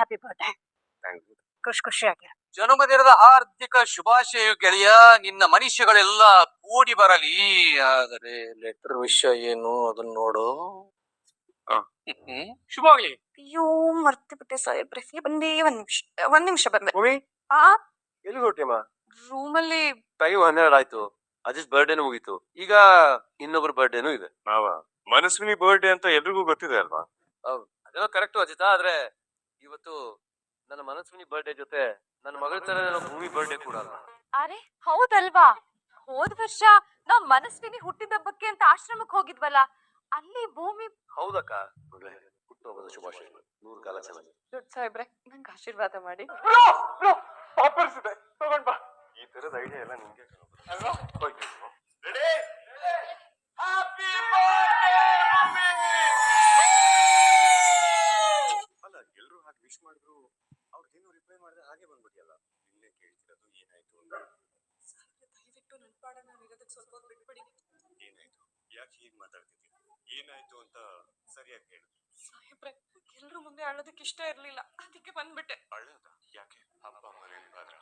Happy birthday ಖುಷಿ ಖುಷಿಯಾಗಿ. ಜನ್ಮದಿನದ ಆರ್ಥಿಕ ಶುಭಾಶಯ ಗೆಳೆಯ ನಿನ್ನ ಮನುಷ್ಯಗಳೆಲ್ಲ ಕೂಡಿ ಬರಲಿ. ಆದರೆ ಲೆಟರ್ ವಿಷಯ ಏನು ಅದನ್ನ ನೋಡು. ಶುಭವಾಗ್ಲಿ. ಅಯ್ಯೋ ಮರ್ತಿ ಬಿಟ್ಟೆ ಸಾಹೇಬ್ರೆ ಬಂದೇ ಒಂದ್ ನಿಮಿಷ ಒಂದ್ ನಿಮಿಷ ಬಂದೆ. ಭೂಮಿ? ಆ? ಎಲ್ಲಿ ಹೊಟ್ಟಿಯಮ್ಮ ರೂಮಲ್ಲಿ ಟೈಮ್ ಹನ್ನೆರಡು ಆಯ್ತು. ಅಜಿತ್ ಬರ್ಡೇನು ಮುಗೀತು. ಈಗ ಇನ್ನೊಬ್ರ ಬರ್ಡೇನು ಇದೆ. ನಾವ? ಮನಸ್ವಿನಿ ಬರ್ಡೇ ಅಂತ ಎಲ್ರಿಗೂ ಗೊತ್ತಿದೆ ಅಲ್ವಾ? ಅದೆಲ್ಲ ಕರೆಕ್ಟ್ ಅಜಿತ ಆದ್ರೆ ಇವತ್ತು ನನ್ನ ಮನಸ್ವಿನಿ ಬರ್ಡೇ ಜೊತೆ ನನ್ನ ಮಗಳ ತರ ಭೂಮಿ ಬರ್ಡೇ ಕೂಡ ಅಲ್ಲ. ಅರೆ ಹೌದಲ್ವಾ? ಹೋದ ವರ್ಷ ನಾವ್ ಮನಸ್ವಿನಿ ಹುಟ್ಟಿದ ಹಬ್ಬಕ್ಕೆ ಅಂತ ಆಶ್ರಮಕ್ಕೆ ಹೋಗಿದ್ವಲ್ಲ ಅಲ್ಲಿ ಭೂಮಿ ಹೌದಕ್ಕ. ಮಗಳೇ ಹುಟ್ಟುಹಬ್ಬದ ಶುಭಾಶಯಗಳು. ನೂರು ಕಾಲ ಚೆನ್ನಾಗಿ ದೊಡ್ಡ ಸಾಹೇಬ್ರೆ ನಂಗೆ ಆಶೀರ್ವಾದ ಮಾಡಿ. ಇದೆ. ತಗೊಂಡ್ ಬಾ. ಈ ತರದ ಐಡಿಯಾ ಎಲ್ಲ ನಿಮ್ಗೆ ಅಲ್ವಾ ಅಲ್ಲ ಎಲ್ರು ಹಾಗೆ ವಿಶ್ ಮಾಡಿದ್ರು ಅವ್ರಿಗೇನು ರಿಪ್ಲೈ ಮಾಡಿದ್ರೆ ಹಾಗೆ ಬಂದ್ಬಿಟ್ಟಿಯಲ್ಲ ನಿನ್ನೆ ಕೇಳ್ತಿರೋದು ಏನಾಯ್ತು ಅಂತ ದಯವಿಟ್ಟು ನನ್ನ ಪಾಡನ್ನ ಇರೋದಕ್ಕೆ ಸ್ವಲ್ಪ ಹೊತ್ತು ಬಿಟ್ಬಿಡಿ ಏನಾಯ್ತು ಯಾಕೆ ಹೀಗೆ ಮಾತಾಡ್ತಿದ್ದಿ ಏನಾಯ್ತು ಅಂತ ಸರಿಯಾಗಿ ಹೇಳು. ಸಾಹೇಬ್ರೆ ಎಲ್ರ ಮುಂದೆ ಅಳೋದಕ್ಕೆ ಇಷ್ಟ ಇರ್ಲಿಲ್ಲ. ಅದಕ್ಕೆ ಬಂದ್ಬಿಟ್ಟೆ. ಅಳೋದ? ಯಾಕೆ? ಅಪ್ಪ ಅಮ್ಮ ಬಾದ್ರ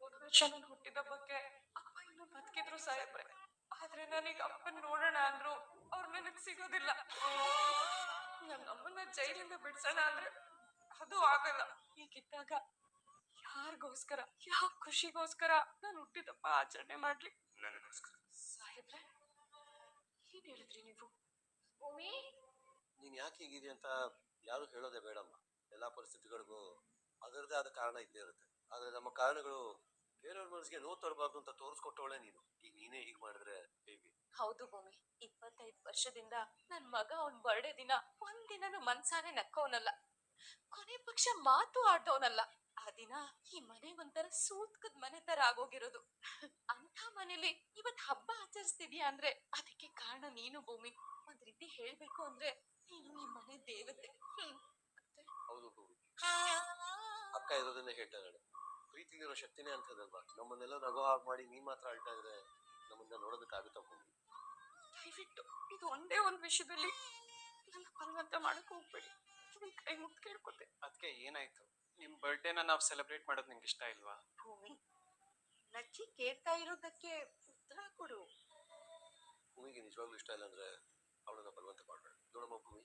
ಹೋದ ವರ್ಷ ನಾನು ಹುಟ್ಟಿದ ಬಗ್ಗೆ ಅಪ್ಪ ಇನ್ನೂ ಬದುಕಿದ್ರು ಸಾಹೇಬ್ರೆ. ಆದ್ರೆ ನನಗೆ ಅಪ್ಪನ್ ನೋಡೋಣ ಅಂದ್ರು ಅವ್ರ ನನಗ್ ಸಿಗೋದಿಲ್ಲ. ನನ್ನ ಅಮ್ಮನ ಜೈಲಿಂದ ಬಿಡ್ಸೋಣ ಅಂದ್ರೆ ಅದು ಆಗಲ್ಲ. ಹೀಗಿದ್ದಾಗ ಯಾರಿಗೋಸ್ಕರ ಯಾವ ಖುಷಿಗೋಸ್ಕರ ನಾನು ಹುಟ್ಟಿದಪ್ಪ ಆಚರಣೆ ಮಾಡ್ಲಿ? ನನಗೋಸ್ಕರ. ಸಾಹೇಬ್ರೆ ಏನ್ ಹೇಳಿದ್ರಿ ನೀವು? ಭೂಮಿ? ನೀನ್ ಯಾಕೆ ಹೀಗಿದೆ ಅಂತ ಯಾರು ಹೇಳೋದೇ ಬೇಡಮ್ಮ. ಎಲ್ಲಾ ಪರಿಸ್ಥಿತಿಗಳಿಗೂ ಅದರದೇ ಆದ ಕಾರಣ ಇದ್ದೇ ಇರುತ್ತೆ. ಆದ್ರೆ ನಮ್ಮ ಕಾರಣಗಳು ಬೇರೆಯವ್ರ ಮನಸ್ಸಿಗೆ ನೋವು ತರಬಾರ್ದು ಅಂತ ತೋರಿಸ್ಕೊಟ್ಟವಳೆ ನೀನು. ಈಗ ನೀನೇ ಹೀಗ್ ಮಾಡಿದ್ರೆ ಹೇಗೆ? ಹೌದು ಭೂಮಿ. ಇಪ್ಪತ್ತೈದು ವರ್ಷದಿಂದ ನನ್ ಮಗ ಅವನ್ ಬರ್ಡೇ ದಿನ ಒಂದಿನ ಮನ್ಸಾನೆ ನಕ್ಕವನಲ್ಲ ಕೊನೆ ಪಕ್ಷ ಮಾತು ಆಡ್ದವನಲ್ಲ. ಆ ದಿನ ಈ ಮನೆ ಒಂಥರ ಸೂತ್ಕದ್ ಮನೆ ತರ ಆಗೋಗಿರೋದು. ಅಂತ ಮನೇಲಿ ಇವತ್ ಹಬ್ಬ ಆಚರಿಸ್ತಿದ್ಯಾ ಅಂದ್ರೆ ಅದಕ್ಕೆ ಕಾರಣ ನೀನು ಭೂಮಿ. ರೀತಿ ಹೇಳ್ಬೇಕು ಅಂದ್ರೆ ನೀನು ಈ ಮನೆ ದೇವತೆ. ಹೌದು ಭೂಮಿ ಅಕ್ಕ ಇರೋದನ್ನೇ ಹೇಳ್ತಾ ಇದ್ದಾಳೆ. ಪ್ರೀತಿಗಿರೋ ಶಕ್ತಿನೇ ಅಂತದಲ್ವಾ ನಮ್ಮನ್ನೆಲ್ಲ ನಗೋ ಹಾಗೆ ಮಾಡಿ ನೀ ಮಾತ್ರ ಅಳ್ತಾ ಇದ್ರೆ ನಮ್ಮನ್ನ ನೋಡೋದಕ್ಕಾಗುತ್ತಾ ಭೂಮಿ ದಯವಿಟ್ಟು ಇದು ಒಂದೇ ಒಂದ್ ವಿಷಯದಲ್ಲಿ ನನ್ನ ಬಲವಂತ ಮಾಡಕ್ ಹೋಗ್ಬೇಡಿ. ನಿಮ್ ಕೈ ಮುಗ್ದು ಕೇಳ್ಕೊತೆ. ಅದಕ್ಕೆ ಏನಾಯ್ತು? ನಿಮ್ ಬರ್ಡೇನ ನಾವು ಸೆಲೆಬ್ರೇಟ್ ಮಾಡೋದು ನಿಂಗೆ ಇಷ್ಟ ಇಲ್ವಾ? ಭೂಮಿ ನಚ್ಚಿ ಕೇಳ್ತಾ ಇರೋದಕ್ಕೆ ಉತ್ತರ ಕೊಡು. ಭೂಮಿಗೆ ನಿಜವಾಗ್ಲೂ ಇಷ್ಟ ಇಲ್ಲ ಅಂದ್ರೆ ಅವಳನ್ನ ಬಲವಂತ ಮಾಡೋಣ ನೋಡಮ್ಮ ಭೂಮಿ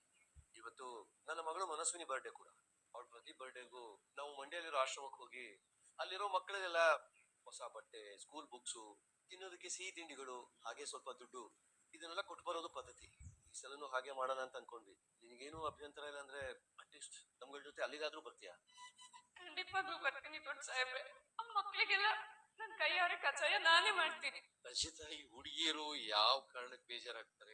ಇವತ್ತು ನನ್ನ ಮಗಳು ಮನಸ್ವಿನಿ ಬರ್ಡೇ ಕೂಡ. ಅವಳ ಪ್ರತಿ ಬರ್ಡೇಗೂ ನಾವು ಮಂಡ್ಯಲ್ಲಿರೋ ಆಶ್ರಮಕ್ಕೆ ಹೋಗಿ ಅಲ್ಲಿರೋ ಮಕ್ಕಳಿಗೆಲ್ಲ ಹೊಸ ಬಟ್ಟೆ ಸ್ಕೂಲ್ ಬುಕ್ಸು ತಿನ್ನೋದಕ್ಕೆ ಸಿಹಿ ತಿಂಡಿಗಳು ಹಾಗೆ ಸ್ವಲ್ಪ ದುಡ್ಡು ಇದನ್ನೆಲ್ಲ ಕೊಟ್ಟು ಬರೋದು ಪದ್ಧತಿ. ಈ ಸಲನು ಹಾಗೆ ಮಾಡೋಣ ಅಂತ ಅನ್ಕೊಂಡ್ವಿ. ನಿನಗೇನು ಅಭ್ಯಂತರ ಇಲ್ಲ ಅಂದ್ರೆ ಅಟ್ಲೀಸ್ಟ್ ನಮ್ಗಳ ಜೊತೆ ಅಲ್ಲಿಗಾದ್ರೂ ಬರ್ತೀಯಾ? ಖಂಡಿತವಾಗ್ಲೂ ಬರ್ತೀನಿ ದೊಡ್ಡ ಸಾಹೇಬ್ರೆ. ಆ ಮಕ್ಳಿಗೆಲ್ಲ ನನ್ ಕೈಯಾರೆ ಕಚಾಯ ನಾನೇ ಮಾಡ್ತೀನಿ. ರಚಿತ ಈ ಹುಡುಗಿಯರು ಯಾವ ಕಾರಣಕ್ಕೆ ಬೇಜಾರಾಗ್ತಾರೆ?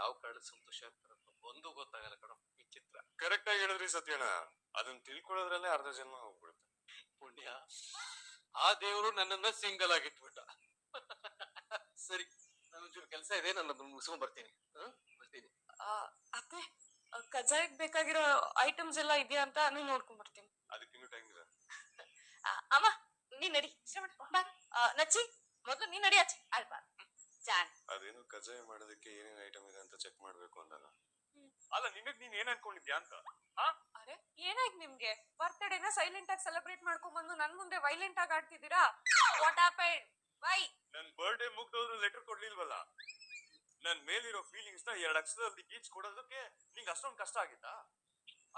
ಯಾವ ಕಾರಣ ಸಂತೋಷ ಆಗ್ತಾರೆ ಅಂತ ಒಂದು ಗೊತ್ತಾಗಲ್ಲ ಕಣ ಈ ಚಿತ್ರ. ಕರೆಕ್ಟ್ ಆಗಿ ಹೇಳಿದ್ರಿ ಸತ್ಯಣ್ಣ. ಅದನ್ನ ತಿಳ್ಕೊಳ್ಳೋದ್ರಲ್ಲೇ ಅರ್ಧ ಜನ್ಮ ಹೋಗ್ಬಿಡುತ್ತೆ. ಪುಣ್ಯ. ಆ ದೇವರು ನನ್ನನ್ನ ಸಿಂಗಲ್ ಆಗಿಟ್ಬಿಟ್ಟ. ಸರಿ ನನ್ನ ಒಂಚೂರು ಕೆಲಸ ಇದೆ ನಾನು ಅದನ್ನ ಮುಗಿಸ್ಕೊಂಡ್ ಬರ್ತೀನಿ. ಹ? ಬರ್ತೀನಿ. ಅತ್ತೆ ಕಜಾಯಕ್ ಬೇಕಾಗಿರೋ ಐಟಮ್ಸ್ ಎಲ್ಲ ಇದೆಯಾ ಅಂತ ನಾನು ನೋಡ್ಕೊಂಡ್ ಬರ್ತೀನಿ. ಇನ್ನು ಟೈಮ್ ಇದೆ ಆ, ಅಮ್ಮ ನೀನ್ ನಡಿ. ಶ್ರವಣ, ಬಾ. ಆ, ನಚ್ಚಿ ಮೊದಲು ನೀನ್ ನಡಿ ಅಚ್ಚಿ. ಅಲ್ವಾ ಜಾನ್ ಅದೇನು ಕಜಾಯ ಮಾಡೋದಕ್ಕೆ ಏನೇನ್ ಐಟಮ್ ಇದೆ ಅಂತ ಚೆಕ್ ಮಾಡ್ಬೇಕು ಅಂದಾಗ. ಅಲ್ಲ ನಿನಗ್ ನೀನ್ ಏನ್ ಅನ್ಕೊಂಡಿದ್ಯಾ ಅಂತ? ಅರೆ ಏನಾಯ್ತು ನಿಮ್ಗೆ? ಬರ್ತ್ಡೇನ ಸೈಲೆಂಟ್ ಆಗಿ ಸೆಲೆಬ್ರೇಟ್ ಮಾಡ್ಕೊಂಡ್ ಬಂದು ನನ್ ಮುಂದೆ ವೈಲೆಂಟ್ ಆಗಿ ಆಡ್ತಿದ್ದೀರಾ? ವಾಟ್ ಹ್ಯಾಪೆಂಡ್ ವೈ ನನ್ ಬರ್ಡೇ ಮುಗ್ದೋದ್ರು ಲೆಟರ್ ಕೊಡ್ಲಿಲ್ವಲ್ಲ? ನನ್ ಮೇಲಿರೋ ಫೀಲಿಂಗ್ಸ್ನ ಎರಡ್ ಅಕ್ಷರದಲ್ಲಿ ಗೀಚ್ ಕೊಡೋದಕ್ಕೆ ನಿಂಗೆ ಅಷ್ಟೊಂದು ಕಷ್ಟ ಆಗಿತ್ತಾ?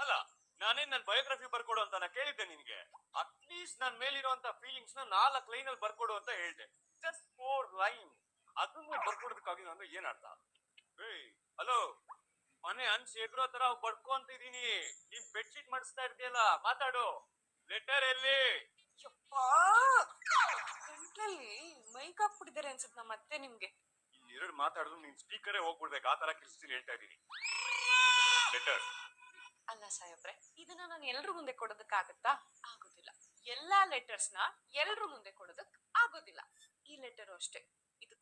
ಅಲ್ಲ ನಾನೇನ್ ನನ್ ಬಯೋಗ್ರಫಿ ಬರ್ಕೊಡು ಅಂತ ನಾ ಕೇಳಿದ್ದೆ ನಿನ್ಗೆ. ಅಟ್ಲೀಸ್ಟ್ ನನ್ ಮೇಲಿರುವಂತ ಫೀಲಿಂಗ್ಸ್ನ ನಾಲ್ಕು ಲೈನ್ ಅಲ್ಲಿ ಬರ್ಕೊಡು ಅಂತ ಹೇಳ್ದೆ. ಜಸ್ಟ್ ಫೋರ್ ಲೈನ್ ಅದನ್ನು ಬರ್ಕೊಡೋದಕ್ಕಾಗಿ ನಾನು ಏನ್ ಅರ್ಥ ಏಯ್ ಹಲೋ ಮನೆ ಅನ್ ಎಗ್ರೋ ತರ ಬಡ್ಕೊಂತಿದೀನಿ. ನೀನ್ ಬೆಡ್ಶೀಟ್ ಮಾಡಿಸ್ತಾ ಇರ್ತೀಯಲ್ಲ ಮಾತಾಡು. ಲೆಟರ್ ಎಲ್ಲಿ? ಗಂಟ್ಲಲ್ಲಿ ಮೈಕ್ ಹಾಕ್ಬಿಟ್ಟಿದ್ದಾರೆ ಅನ್ಸುತ್ತೆ ನಮ್ಮ ಅತ್ತೆ ನಿಮ್ಗೆ. ಎರಡು ಮಾತಾಡಿದ್ರು ನೀನ್ ಸ್ಪೀಕರೇ ಹೋಗ್ಬಿಡ್ಬೇಕು. ಆ ತರ ಕ್ರಿಸ್ತೀನಿ ಹೇಳ್ತಾ ಇದೀನಿ ಲೆಟರ್ ಅಲ್ಲ ಸಾಹೇಬ್ರೆ ಇದನ್ನ ನಾನು ಎಲ್ರ ಮುಂದೆ ಕೊಡೋದಕ್ಕಾಗತ್ತಾ ಆಗೋದಿಲ್ಲ. ಎಲ್ಲಾ ಲೆಟರ್ಸ್ನ ಎಲ್ರ ಮುಂದೆ ಕೊಡೋದಕ್ ಆಗೋದಿಲ್ಲ. ಈ ಲೆಟರ್ ಅಷ್ಟೇ.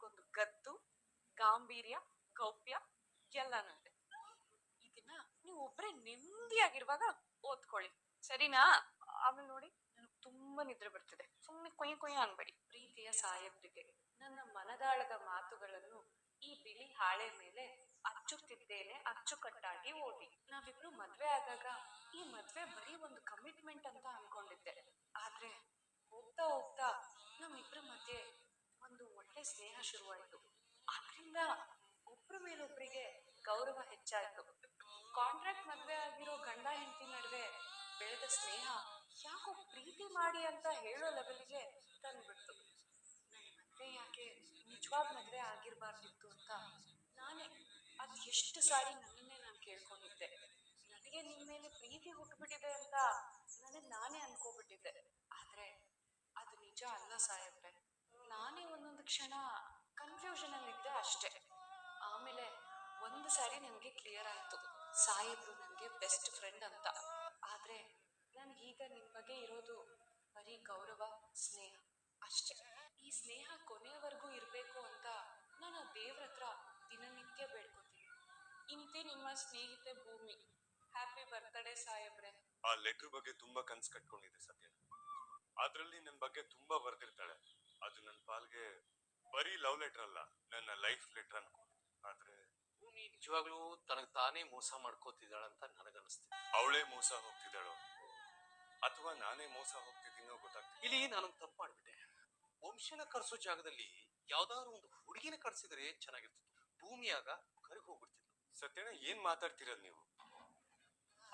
ಇದಕ್ಕೊಂದು ಗತ್ತು ಗಾಂಭೀರ್ಯ, ಗೌಪ್ಯ ಎಲ್ಲಾನು ಇದೆ ಇದನ್ನ ನೀವು ಒಬ್ಬರೇ ನೆಮ್ಮದಿಯಾಗಿರುವಾಗ ಓದ್ಕೊಳ್ಳಿ. ಸರಿನಾ? ಆಮೇಲೆ ನೋಡಿ, ನನಗೆ ತುಂಬಾ ನಿದ್ರೆ ಬರ್ತಿದೆ. ಸುಮ್ಮನೆ ಕೊಯ್ಯ ಕೊಯ್ಯ ಅನ್ಬೇಡಿ. ಪ್ರೀತಿಯ ಸಾಹೇಬ್ರಿಗೆ ನನ್ನ ಮನದಾಳದ ಮಾತುಗಳನ್ನು ಈ ಬಿಳಿ ಹಾಳೆ ಮೇಲೆ ಅಚ್ಚುತ್ತಿದ್ದೇನೆ, ಅಚ್ಚುಕಟ್ಟಾಗಿ ಓದಿ. ನಾವಿಬ್ರು ಮದ್ವೆ ಆದಾಗ ಈ ಮದ್ವೆ ಬರೀ ಒಂದು ಕಮಿಟ್ಮೆಂಟ್ ಅಂತ ಅನ್ಕೊಂಡಿದ್ದೆ. ಆದ್ರೆ ಹೋಗ್ತಾ ಹೋಗ್ತಾ ನಮ್ಮಿಬ್ರ ಮಧ್ಯೆ ಒಂದು ಒಳ್ಳೆ ಸ್ನೇಹ ಶುರುವಾಯಿತು. ಅದರಿಂದ ಒಬ್ರ ಮೇಲೊಬ್ಬರಿಗೆ ಗೌರವ ಹೆಚ್ಚಾಯಿತು. ಕಾಂಟ್ರಾಕ್ಟ್ ಮದುವೆ ಆಗಿರೋ ಗಂಡ ಹೆಂಡತಿ ನಡುವೆ ಬೆಳೆದ ಸ್ನೇಹ ಯಾಕೋ ಪ್ರೀತಿ ಮಾಡಿ ಅಂತ ಹೇಳೋ ಲೆವೆಲ್ಗೆ ತಂದ್ಬಿಡ್ತು ಮತ್ತೆ ಯಾಕೆ ನಿಜವಾದ ಮದುವೆ ಆಗಿರಬಾರ್ದಿತ್ತು ಅಂತ ನಾನೇ ಅದು ಎಷ್ಟು ಸಾರಿ ನನ್ನನ್ನೇ ನಾನು ಕೇಳ್ಕೊಂಡಿದ್ದೆ. ನನಗೆ ನಿಮ್ಮ ಮೇಲೆ ಪ್ರೀತಿ ಹುಟ್ಟುಬಿಟ್ಟಿದೆ ಅಂತ ನನಗೆ ನಾನೇ ಅನ್ಕೋಬಿಟ್ಟಿದ್ದೆ. ಆದ್ರೆ ಅದು ನಿಜ ಅಲ್ಲ ಒಂದೊಂದು ಕ್ಷಣ ಕನ್ಫ್ಯೂಷನ್ ಅಲ್ಲಿದ್ದೆ ಅಷ್ಟೇ. ಆಮೇಲೆ ಒಂದು ಸಾರಿ ನನಗೆ ಕ್ಲಿಯರ್ ಆಯ್ತು. ಸಾಯಿಬ್ರು ನನಗೆ ಬೆಸ್ಟ್ ಫ್ರೆಂಡ್ ಅಂತ. ಆದ್ರೆ ಈಗ ನಿಮ್ ಬಗ್ಗೆ ಇರೋದು ಬರೀ ಗೌರವ, ಸ್ನೇಹ ಅಷ್ಟೇ. ಈ ಸ್ನೇಹ ಕೊನೆಯವರೆಗೂ ಇರಬೇಕು ಅಂತ ನಾನು ಆ ದೇವ್ರ ಹತ್ರ ದಿನನಿತ್ಯ ಬೇಡ್ಕೋತೀನಿ. ಇಂತೆ ನಿಮ್ಮ ಸ್ನೇಹಿತೆ ಭೂಮಿ. ಹ್ಯಾಪಿ ಬರ್ತ್ಡೇ ಸಾಹೇಬ್ರೆ. ಆ ಲೆಟರ್ ಬಗ್ಗೆ ತುಂಬಾ ಕನ್ಸ್ ಕಟ್ಕೊಂಡಿದೆ ಸತ್ಯ. ಅದರಲ್ಲಿ ನನ್ ಬಗ್ಗೆ ತುಂಬಾ ಬರ್ದಿರ್ತಾಳೆ. ಅದು ನನ್ನ ಪಾಲ್ಗೆ ಬರೀ ಲವ್ ಲೆಟರ್ ಅಲ್ಲ ನನ್ನ ಲೈಫ್ ಲೆಟರ್ ಅನ್ಕೊಂಡು. ಆದ್ರೆ ಭೂಮಿ ನಿಜವಾಗ್ಲೂ ತನಗ್ ತಾನೇ ಮೋಸ ಮಾಡ್ಕೋತಿದ್ದಾಳಂತ ನನಗನ್ನಿಸ್ತಿದೆ. ಅವಳೇ ಮೋಸ ಹೋಗ್ತಿದ್ದಾಳೋ? ಅಥವಾ ನಾನೇ ಮೋಸ ಹೋಗ್ತಿದ್ದೀನೋ ಗೊತ್ತಾಗ್ತಿಲ್ಲ. ಇಲ್ಲಿ ನಾನು ತಪ್ಪು ಮಾಡ್ಬಿಟ್ಟೆ. ವಂಶನ ಕರ್ಸೋ ಜಾಗದಲ್ಲಿ ಯಾವ್ದಾದ್ರು ಒಂದು ಹುಡುಗಿನ ಕರ್ಸಿದ್ರೆ ಚೆನ್ನಾಗಿರ್ತಿತ್ತು. ಭೂಮಿಯಾಗ ಕರಗಿ ಹೋಗ್ಬಿಡ್ತಿತ್ತು ಸತ್ಯನ ಏನ್ ಮಾತಾಡ್ತಿರೋದ್ ನೀವು?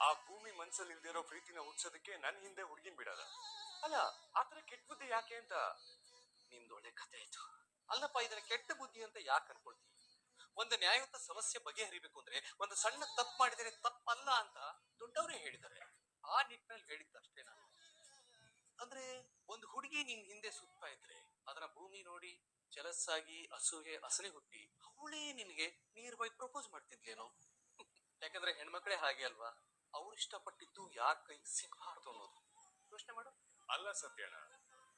ಆ ಭೂಮಿ ಮನ್ಸಲ್ಲಿ ಇಲ್ದಿರೋ ಪ್ರೀತಿನ ಹುಡ್ಸೋದಕ್ಕೆ ನನ್ನ ಹಿಂದೆ ಹುಡುಗಿನ ಬಿಡಲ್ಲ. ಅಲ್ಲ ಆತರ ಕೆಟ್ಟ ಬುದ್ಧಿ ಯಾಕೆ ಅಂತ? ನಿಮ್ದು ಒಳ್ಳೆ ಕಥೆ ಆಯ್ತು. ಅಲ್ಲಪ್ಪ, ಇದನ್ನ ಕೆಟ್ಟ ಬುದ್ಧಿ ಅಂತ ಯಾಕೆ ಅನ್ಕೊಳ್ತೀವಿ ಒಂದು ನ್ಯಾಯಯುತ ಸಮಸ್ಯೆ ಬಗೆಹರಿಬೇಕು ಅಂದ್ರೆ, ಒಂದು ಸಣ್ಣ ತಪ್ಪು ಮಾಡಿದರೆ ತಪ್ಪಲ್ಲ ಅಂತ ದೊಡ್ಡವರೇ ಹೇಳಿದ್ದಾರೆ. ಆ ನಿಟ್ಟಿನಲ್ಲಿ ಹೇಳಿದ್ದಷ್ಟೇ ನಾನು. ಅಂದ್ರೆ, ಒಂದು ಹುಡುಗಿ ನಿನ್ ಹಿಂದೆ ಸುತ್ತಾ ಇದ್ರೆ, ಅದರ ಭೂಮಿ ನೋಡಿ, ಜಲಸ್ಸಾಗಿ ಹಸುಗೆ ಹಸನೆ ಹುಟ್ಟಿ, ಅವಳೇ ನಿನ್ಗೆ ನೀರ್ ಬೈ ಪ್ರಪೋಸ್ ಮಾಡ್ತಿದ್ಲೇನೋ? ಯಾಕಂದ್ರೆ ಹೆಣ್ಮಕ್ಳೇ ಹಾಗೆ ಅಲ್ವಾ? ಅವ್ರು ಇಷ್ಟಪಟ್ಟಿದ್ದು ಯಾರ ಕೈ ಸಿಗಬಾರ್ದು ಅನ್ನೋದು. ಯೋಚನೆ ಮಾಡು. ಅಲ್ಲ ಸತ್ಯಣ್ಣ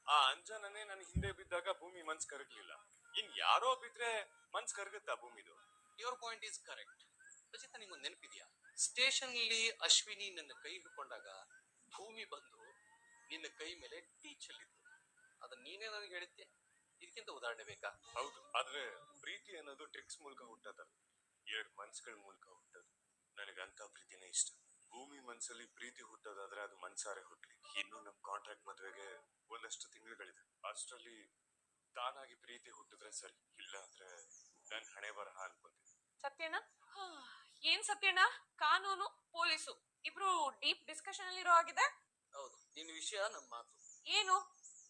ಆ ಅಂಜನನೇ ನನ್ನ ಹಿಂದೆ ಬಿದ್ದಾಗ ಭೂಮಿ ಮನ್ಸ್ ಕರಗ್ಲಿಲ್ಲ. ಇನ್ ಯಾರೋ ಬಿದ್ರೆ ಮನ್ಸ್ ಕರಗುತ್ತಾ ಭೂಮಿದು? Your point is correct Rachita ನಿಮ್ಗೊಂದು ನೆನಪಿದ್ಯಾ? ಸ್ಟೇಷನ್ ಅಲ್ಲಿ ಅಶ್ವಿನಿ ನನ್ನ ಕೈ ಹಿಡ್ಕೊಂಡಾಗ ಭೂಮಿ ಬಂದು ನಿನ್ನ ಕೈ ಮೇಲೆ ಟೀ ಚೆಲ್ಲಿದ್ರು ಅದನ್ನ ನೀನೇ ನನಗೆ ಹೇಳಿದ್ದೆ. ಇದಕ್ಕಿಂತ ಉದಾಹರಣೆ ಬೇಕಾ? ಹೌದು ಆದ್ರೆ ಪ್ರೀತಿ ಅನ್ನೋದು ಟ್ರಿಕ್ಸ್ ಮೂಲಕ ಹುಟ್ಟದಲ್ಲ ಎರಡು ಮನ್ಸ್ಗಳ ಮೂಲಕ ಹುಟ್ಟದು. ನನಗಂತ ಪ್ರೀತಿನೇ ಇಷ್ಟ. ಮನ್ಸಲ್ಲಿ ಪ್ರೀತಿ ಹುಟ್ಟೋದಾದ್ರೆ ಅದು ಮನ್ಸಾರೆ ಹುಟ್ಲಿ ಇನ್ನು ನಮ್ ಕಾಂಟ್ರಾಕ್ಟ್ ಮದ್ವೆಗೆ ಒಂದಷ್ಟು ತಿಂಗಳುಗಳಿದೆ. ಅಷ್ಟರಲ್ಲಿ ತಾನಾಗಿ ಪ್ರೀತಿ ಹುಟ್ಟಿದ್ರೆ ಸರಿ ಇಲ್ಲ ಅಂದ್ರೆ ನನ್ ಹಣೆ ಬರಹ ಅನ್ಕೊಂತೀನಿ. ಸತ್ಯಣ್ಣ? ಹಾ, ಏನ್ ಸತ್ಯಣ್ಣ? ಕಾನೂನು ಪೊಲೀಸು ಇಬ್ರು ಡೀಪ್ ಡಿಸ್ಕಷನ್ ಅಲ್ಲಿ ಇರೋ ಆಗಿದೆ ಹೌದು ನಿನ್ನ ವಿಷಯ ನಮ್ಮ ಮಾತು. ಏನು?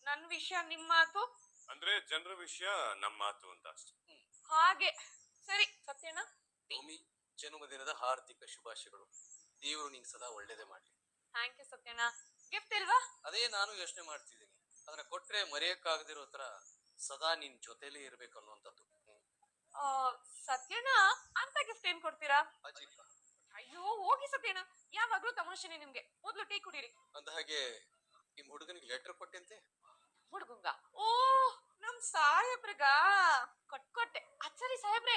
ನನ್ ವಿಷಯ ನಿಮ್ ಮಾತು? ಅಂದ್ರೆ ಜನರ ವಿಷಯ ನಮ್ ಮಾತು ಅಂತ ಅಷ್ಟೇ. ಹಾಗೆ. ಸರಿ ಸತ್ಯಣ್ಣ. ಭೂಮಿ ಜನ್ಮದಿನದ ಹಾರ್ದಿಕ ಶುಭಾಶಯಗಳು. ದೇವರು ನಿಂಗೆ ಸದಾ ಒಳ್ಳೇದೇ ಮಾಡ್ಲಿ. Thank you Satyanna. ಗಿಫ್ಟ್ ಇಲ್ವಾ? ಅದೇ ನಾನು ಯೋಚನೆ ಮಾಡ್ತಿದ್ದೀನಿ. ಅದನ್ನ ಕೊಟ್ರೆ ಮರೆಯಕ್ಕಾಗದಿರೋ ತರ ಸದಾ ನಿನ್ ಜೊತೆಲೇ ಇರ್ಬೇಕು ಅನ್ನುವಂಥದ್ದು. ಆ, ಸತ್ಯಣ್ಣ ಅಂತ ಗಿಫ್ಟ್ ಏನ್ ಕೊಡ್ತೀರಾ? ಅಯ್ಯೋ ಹೋಗಿ ಸತ್ಯಣ್ಣ. ಯಾವಾಗ್ಲೂ ತಮಾಷೆನೆ ನಿಮ್ಗೆ. ಮೊದ್ಲು ಟೀ ಕುಡೀರಿ. ಅಂದ ಹಾಗೆ ನಿಮ್ ಹುಡುಗನಿಗೆ ಲೆಟರ್ ಕೊಟ್ಟಂತೆ? ಹುಡ್ಗುಂಗ? ಓ ನಮ್ ಸಾಹೇಬ್ರಿಗ? ಕೊಟ್ಕೊಟ್ಟೆ ಅಚ್ಚರಿ ಸಾಹೇಬ್ರೆ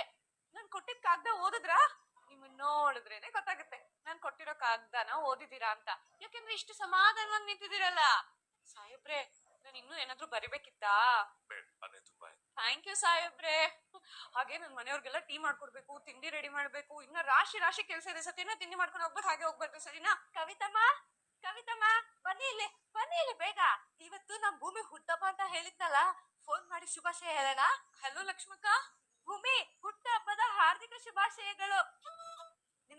ನಾನ್ ಕೊಟ್ಟಿದ್ ಕಾಗ್ದ ಓದಿದ್ರಾ? ನಿಮ್ಮನ್ನ ನೋಡಿದ್ರೇನೆ ಗೊತ್ತಾಗುತ್ತೆ. ನಾನ್ ಕೊಟ್ಟಿರೋ ಕಾಗ್ದಾನ ಓದಿದೀರಾ ಅಂತ. ಯಾಕೆಂದ್ರೆ ಇಷ್ಟು ಸಮಾಧಾನವಾಗಿ ನಿಂತಿದ್ದೀರಲ್ಲ. ಸಾಹೇಬ್ರೆ ನಾನು ಇನ್ನೂ ಏನಾದ್ರೂ ಬರಿಬೇಕಿತ್ತಾ? ಬೇಡ ಅದೇ ತುಂಬಾ ಆಯ್ತು. ಥ್ಯಾಂಕ್ ಯು ಸಾಹೇಬ್ರೆ. ಹಾಗೆ ನನ್ ಮನೆಯವ್ರಿಗೆಲ್ಲ ಟೀ ಮಾಡ್ಕೊಡ್ಬೇಕು ತಿಂಡಿ ರೆಡಿ ಮಾಡ್ಬೇಕು ಇನ್ನ ರಾಶಿ ರಾಶಿ ಕೆಲಸ ಇದೆ. ಸತಿನ ತಿಂಡಿ ಮಾಡ್ಕೊಂಡು ಹೋಗ್ಬೇಕು ಹಾಗೆ ಹೋಗ್ಬಾರ್ದು. ಸರಿನಾ? ಕವಿತಮ್ಮ ಕವಿತಮ್ಮ ಬನ್ನಿ ಇಲ್ಲಿ ಬನ್ನಿ ಇಲ್ಲಿ ಬೇಗ. ಇವತ್ತು ನಮ್ ಭೂಮಿ ಹುಟ್ಟಪ್ಪ ಅಂತ ಹೇಳಿದ್ನಲ್ಲ ಫೋನ್ ಮಾಡಿ ಶುಭಾಶಯ ಹೇಳೋಣ. ಹಲೋ ಲಕ್ಷ್ಮಕ್ಕ. ಭೂಮಿ ಹುಟ್ಟ ಹಬ್ಬದ ಹಾರ್ದಿಕ ಶುಭಾಶಯಗಳು.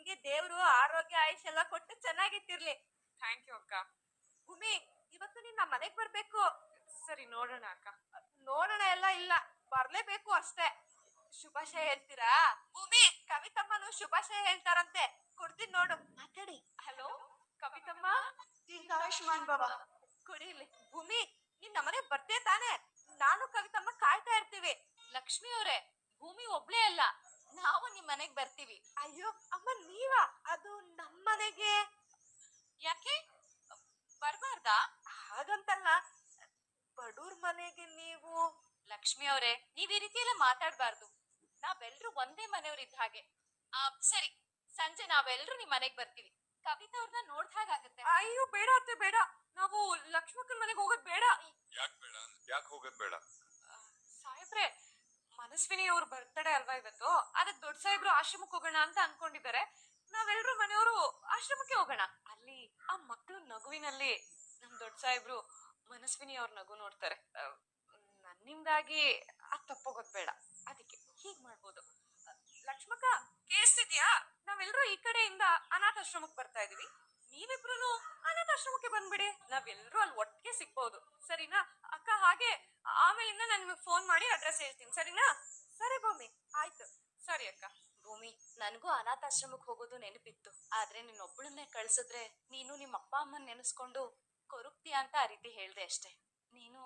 ನಿಮ್ಗೆ ದೇವ್ರು ಆರೋಗ್ಯ ಆಯುಷ್ ಎಲ್ಲ ಕೊಟ್ಟು ಚೆನ್ನಾಗಿತ್ತಿರ್ಲಿ ಥ್ಯಾಂಕ್ ಯು ಅಕ್ಕ. ಭೂಮಿ ಇವತ್ತು ನೀನ್ ನಮ್ಮ ಮನೆಗ್ ಬರ್ಬೇಕು. ಸರಿ ನೋಡೋಣ ಅಕ್ಕ. ನೋಡೋಣ ಎಲ್ಲ ಇಲ್ಲ ಬರ್ಲೇಬೇಕು ಅಷ್ಟೇ. ಶುಭಾಶಯ ಹೇಳ್ತೀರಾ? ಭೂಮಿ ಕವಿತಮ್ಮನು ಶುಭಾಶಯ ಹೇಳ್ತಾರಂತೆ. ಕೊಡ್ತೀನಿ ನೋಡು. ಮಾತಾಡಿ. ಹಲೋ ಕವಿತಮ್ಮ? ಆಯುಷ್ಮಾನ್ ಬಾಬಾ ಕುಡಿಲಿ ಭೂಮಿ ನೀನ್ ನಮ್ಮನೆ ಬರ್ತೇ ತಾನೆ? ನಾನು ಕವಿತಮ್ಮ ಕಾಯ್ತಾ ಇರ್ತೀವಿ. ಲಕ್ಷ್ಮಿ ಅವರೇ ಭೂಮಿ ಒಬ್ಳೇ ಅಲ್ಲ. ನಾವು ನಿಮ್ ಮನೆಗ್ ಬರ್ತೀವಿ. ಅಯ್ಯೋ ಅಮ್ಮ ನೀವಾ? ಅದು ನಮ್ಮನೆಗೆ ಯಾಕೆ? ಬರಬಾರ್ದ? ಹಾಗಂತಲ್ಲ ಬಡೂರ್ ಮನೆಗೆ ನೀವು. ಲಕ್ಷ್ಮಿ ಅವರೇ ನೀವ್ ಈ ರೀತಿ ಎಲ್ಲ ಮಾತಾಡ್ಬಾರ್ದು. ನಾವೆಲ್ರೂ ಒಂದೇ ಮನೆಯವ್ರಿದ್ದ ಹಾಗೆ. ಆ, ಸರಿ ಸಂಜೆ ನಾವೆಲ್ರೂ ನಿಮ್ ಮನೆಗ್ ಬರ್ತೀವಿ. ಕವಿತಾ ಅವ್ರನ್ನ ನೋಡ್ದ ಹಾಗಾಗತ್ತೆ ಅಯ್ಯೋ ಬೇಡ ಅತ್ತೆ ಬೇಡ. ನಾವು ಲಕ್ಷ್ಮಕ್ಕನ ಮನೆಗೆ ಹೋಗೋದ್ ಬೇಡ. ಯಾಕೆ ಬೇಡ? ಯಾಕೆ ಹೋಗೋದ್ ಬೇಡ? ಸಾಹೇಬ್ರೆ ಮನಸ್ವಿನಿ ಅವ್ರ ಬರ್ತಡೇ ಅಲ್ವಾ ಇವತ್ತು? ಅದಕ್ಕೆ ದೊಡ್ಡ ಸಾಹೇಬ್ರು ಆಶ್ರಮಕ್ಕೆ ಹೋಗೋಣ ಅಂತ ಅನ್ಕೊಂಡಿದ್ದಾರೆ. ನಾವೆಲ್ಲರೂ ಮನೆಯವರು ಆಶ್ರಮಕ್ಕೆ ಹೋಗೋಣ. ಅಲ್ಲಿ ಆ ಮಕ್ಕಳು ನಗುವಿನಲ್ಲಿ ನಮ್ ದೊಡ್ಡ ಸಾಹೇಬ್ರು ಮನಸ್ವಿನಿ ಅವ್ರ ನಗು ನೋಡ್ತಾರೆ. ಆ, ನನ್ನಿಂದಾಗಿ ಅದ್ ತಪ್ಪೋಗೋದ್ ಬೇಡ ಅದಕ್ಕೆ ಹೀಗ್ ಮಾಡ್ಬೋದು. ಆ, ಲಕ್ಷ್ಮಕ್ಕ ಕೇಳಿಸ್ತಿದ್ಯಾ ನಾವೆಲ್ಲರೂ ಈ ಕಡೆಯಿಂದ ಅನಾಥಾಶ್ರಮಕ್ಕೆ ಬರ್ತಾ ಇದೀವಿ. ಅನಾಥಾಶ್ರಮಕ್ಕೆ ಬಂದ್ಬಿಡಿ. ನಾವೆಲ್ಲರೂ ಅಲ್ಲಿ ಒಟ್ಟಿಗೆ ಸಿಗ್ಬೋದು. ಸರಿನಾ? ಅಕ್ಕ ಹಾಗೆ ಆಮೇಲಿಂದ ನಾನು ನಿಮಗೆ ಫೋನ್ ಮಾಡಿ ಅಡ್ರೆಸ್ ಹೇಳ್ತೀನಿ. ಸರಿನಾ? ಸರಿ ಭೂಮಿ ಆಯ್ತು. ಸರಿ ಅಕ್ಕ. ಭೂಮಿ ನನಗೂ ಅನಾಥಾಶ್ರಮಕ್ಕೆ ಹೋಗೋದು ನೆನಪಿತ್ತು. ಆದ್ರೆ ನಿನ್ನೊಬ್ಬಳನ್ನೇ ಕಳ್ಸಿದ್ರೆ ನೀನು ನಿಮ್ಮ ಅಪ್ಪ ಅಮ್ಮನ್ ನೆನೆಸ್ಕೊಂಡು ಕೊರುಕ್ತೀಯ ಅಂತ ಆ ರೀತಿ ಹೇಳಿದೆ ಅಷ್ಟೇ. ನೀನು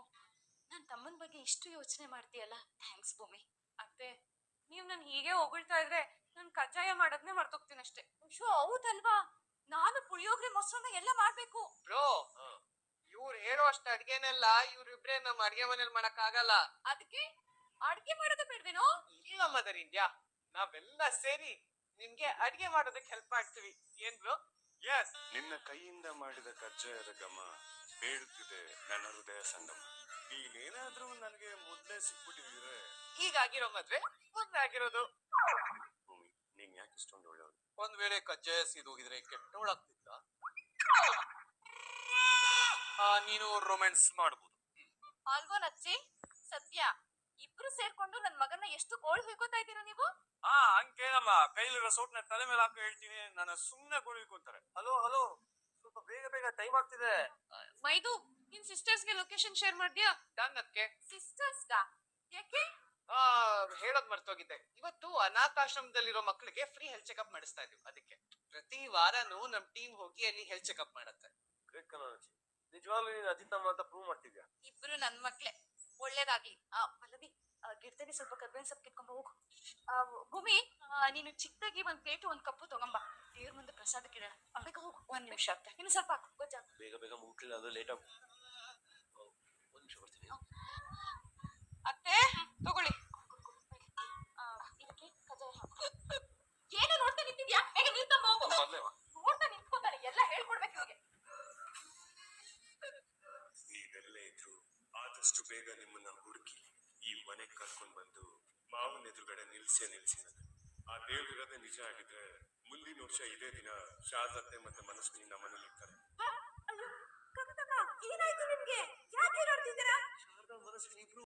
ನನ್ನ ತಮ್ಮನ ಬಗ್ಗೆ ಇಷ್ಟು ಯೋಚನೆ ಮಾಡ್ತೀಯಲ್ಲ? ಥ್ಯಾಂಕ್ಸ್ ಭೂಮಿ. ಅತ್ತೆ ನೀವು ನನ್ ಹೀಗೆ ಹೊಗಳ್ತಾ ಇದ್ರೆ ನಾನು ಕಜ್ಜಾಯ ಮಾಡೋದ್ನೇ ಮರ್ತೋಗ್ತೀನಿ ಅಷ್ಟೇ. ಶೋ ಹೌದಲ್ವಾ? ನಾನು ಪುಳಿಯೋಗ್ರೆ ಮೊಸರನ್ನ ಎಲ್ಲ ಮಾಡ್ಬೇಕು. ಬ್ರೋ ಇವ್ರು ಹೇಳೋ ಅಷ್ಟು ಅಡ್ಗೆನೆಲ್ಲ ಇವ್ರಿಬ್ರೇ ನಮ್ಮ ಅಡ್ಗೆ ಮನೇಲಿ ಮಾಡಕ್ ಆಗಲ್ಲ ಅದಕ್ಕೆ ಅಡ್ಗೆ ಮಾಡೋದು ಬೇಡ್ವೇನೋ? ಇಲ್ಲ ಮದರ್ ಇಂಡಿಯಾ ನಾವೆಲ್ಲ ಸೇರಿ ನಿಮ್ಗೆ ಅಡ್ಗೆ ಮಾಡೋದಕ್ಕೆ ಹೆಲ್ಪ್ ಮಾಡ್ತೀವಿ. ಏನ್ ಬ್ರೋ? ಎಸ್ ನಿನ್ನ ಕೈಯಿಂದ ಮಾಡಿದ ಕಜ್ಜಾಯದ ಗಮ ಬೇಡುತ್ತಿದೆ ನನ್ನ ಹೃದಯ ಸಂಗಮ. ನೀನೇನಾದ್ರೂ ನನಗೆ ಮೊದ್ಲೇ ಸಿಕ್ಬಿಟ್ಟಿದ್ರೆ ಹೀಗಾಗಿರೋ ಮದ್ವೆ ಮುಂದೆ ಆಗಿರೋದು ಭೂಮಿ ನೀನ್ ಯಾಕೆ ಇಷ್ಟೊಂದು ಒಂದ್ ವೇಳೆ ಕಜ್ಜಾಯ ಸೀದೋಗಿದ್ರೆ ಕೆಟ್ಟವಳಾಗ್ತಿದ್ದ ಆ ನೀನು ರೊಮ್ಯಾನ್ಸ್ ಮಾಡ್ಬೋದು. ಅಲ್ವೋ ನಚ್ಚಿ? ಸತ್ಯ ಇಬ್ರು ಸೇರ್ಕೊಂಡು ನನ್ ಮಗನ ಎಷ್ಟು ಗೋಳ್ ಹೊಯ್ಕೋತಾ ಇದ್ದೀರಾ ನೀವು? ಆ ಹಂಗೇನಮ್ಮ ಕೈಲಿರೋ ಸೋಟ್ನ ತಲೆ ಮೇಲೆ ಹಾಕಿ ಹೇಳ್ತೀನಿ. ನನ್ನ ಸುಮ್ನೆ ಗೋಳಿಕೊಂತಾರೆ ಹಲೋ ಹಲೋ. ಸ್ವಲ್ಪ ಬೇಗ ಬೇಗ ಟೈಮ್ ಆಗ್ತಿದೆ. ಮೈದು ನಿನ್ ಸಿಸ್ಟರ್ಸ್ಗೆ ಲೊಕೇಶನ್ ಶೇರ್ ಮಾಡ್ದ್ಯಾ? ಡನ್ ಅದಕ್ಕೆ ಸಿಸ್ಟರ್ಸ್ಗಾ ಯಾಕೆ? ಆ ಹೇಳೋದ್ ಮರ್ತೋಗಿದ್ದೆ ಇವತ್ತು ಅನಾಥಾಶ್ರಮದಲ್ಲಿರೋ ಮಕ್ಕಳಿಗೆ ಫ್ರೀ ಹೆಲ್ತ್ ಚೆಕಪ್ ಮಾಡಿಸ್ತಾ ಇದೀವಿ ಅದಕ್ಕೆ ಪ್ರತಿ ವಾರನೂ ನಮ್ ಟೀಮ್ ಹೋಗಿ ಅಲ್ಲಿ ಹೆಲ್ತ್ ಚೆಕಪ್ ಮಾಡತ್ತೆ. ನಿಜವಾಗ್ಲೂ ನೀನು ಅಜಿತಮ್ಮ ಅಂತ ಪ್ರೂವ್ ಮಾಡ್ತಿದ್ಯಾ? ಇಬ್ರು ನನ್ ಮಕ್ಳೆ. ಒಳ್ಳೇದಾಗ್ಲಿ. ಆ, ಪಲ್ಲವಿ ಆ, ಗಿಡದಲ್ಲಿ ಸ್ವಲ್ಪ ಕರ್ಬೇವಿನ ಸೊಪ್ಪು ಕಿತ್ಕೊಂಡ್ ಹೋಗು. ಆ, ಭೂಮಿ ಆ, ನೀನು ಚಿಕ್ಕದಾಗಿ ಒಂದ್ ಪ್ಲೇಟ್ ಒಂದ್ ಕಪ್ಪು ತಗೊಂಬಾ. ದೇವ್ರ ಮುಂದೆ ಪ್ರಸಾದ ಇಡೋಣ. ಬೇಗ ಹೋಗು. ಒಂದ್ ನಿಮಿಷ ಆಗ್ತಾ ಇನ್ನು ಸ್ವಲ್ಪ ಹಾಕು. ಗೊಜ್ಜ ಬೇಗ ಬೇಗ ಮುಟ್ಲಿಲ್ಲ ಅದು ಲೇಟ್ ಆಗ ಒಂದ್ ನಿಮಿಷ ಬರ್ತೀನಿ. ಅತ್ತೆ! ತಗೊಳ್ಳಿ. ಏನು ನೋಡ್ತಾ ನಿಂತಿದ್ಯಾ? ಬೇಗ ನಿಲ್ತಮ್ಮ ಹೋಗು ನೋಡ್ತಾ ನಿಂತ್ಕೊತಾನೆ ಎಲ್ಲ ಹೇಳ್ಕೊಡ್ಬೇಕು ಇವ್ರಿಗೆ ನೀವೆಲ್ಲೇ ಇದ್ರು ಆದಷ್ಟು ಬೇಗ ನಿಮ್ಮನ್ನ ಹುಡುಕಿ ಈ ಮನೆಗೆ ಕರ್ಕೊಂಡ್ ಬಂದು ಮಾವನ ಎದುರುಗಡೆ ನಿಲ್ಸೇ ನಿಲ್ಸಿ ಆ ದೇವ್ರಿರೋದೇ ನಿಜ ಆಗಿದ್ರೆ ಮುಂದಿನ ವರ್ಷ ಇದೇ ದಿನ ಶಾರದತ್ತೆ ಮತ್ತೆ ಮನಸ್ವಿನಿ ನಮ್ಮನೇಲಿ ಇರ್ತಾರೆ. ಅಯ್ಯೋ ಕನಕಕ್ಕ ಏನಾಯ್ತು ನಿಮ್ಗೆ? ಯಾಕೆ ಹೇಳ್ತಿದ್ದೀರಾ ಶಾರದಾ ಮನಸ್ಸಿನ ಇಬ್ರು